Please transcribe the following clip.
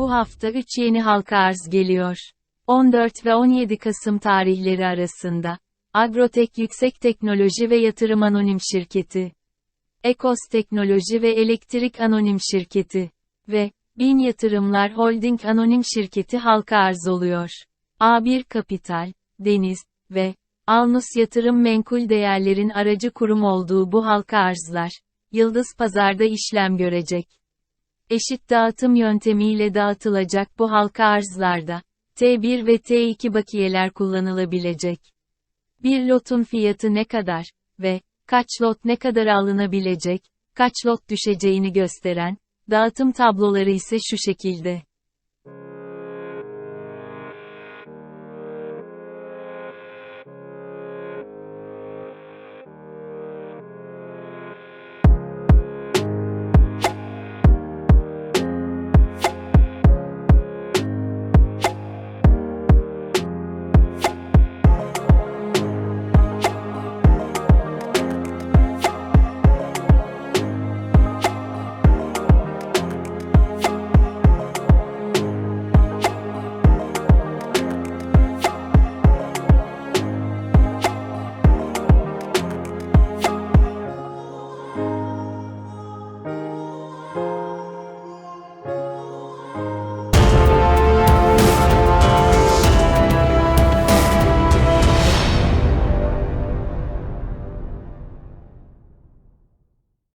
Bu hafta 3 yeni halka arz geliyor. 14 ve 17 Kasım tarihleri arasında. Agrotek Yüksek Teknoloji ve Yatırım Anonim Şirketi. Ekos Teknoloji ve Elektrik Anonim Şirketi. Ve Bin Yatırımlar Holding Anonim Şirketi halka arz oluyor. A1 Kapital, Deniz ve Alnus Yatırım Menkul Değerlerin aracı kurum olduğu bu halka arzlar, Yıldız Pazar'da işlem görecek. Eşit dağıtım yöntemiyle dağıtılacak bu halka arzlarda, T1 ve T2 bakiyeler kullanılabilecek. Bir lotun fiyatı ne kadar ve kaç lot ne kadar alınabilecek, kaç lot düşeceğini gösteren, dağıtım tabloları ise şu şekilde.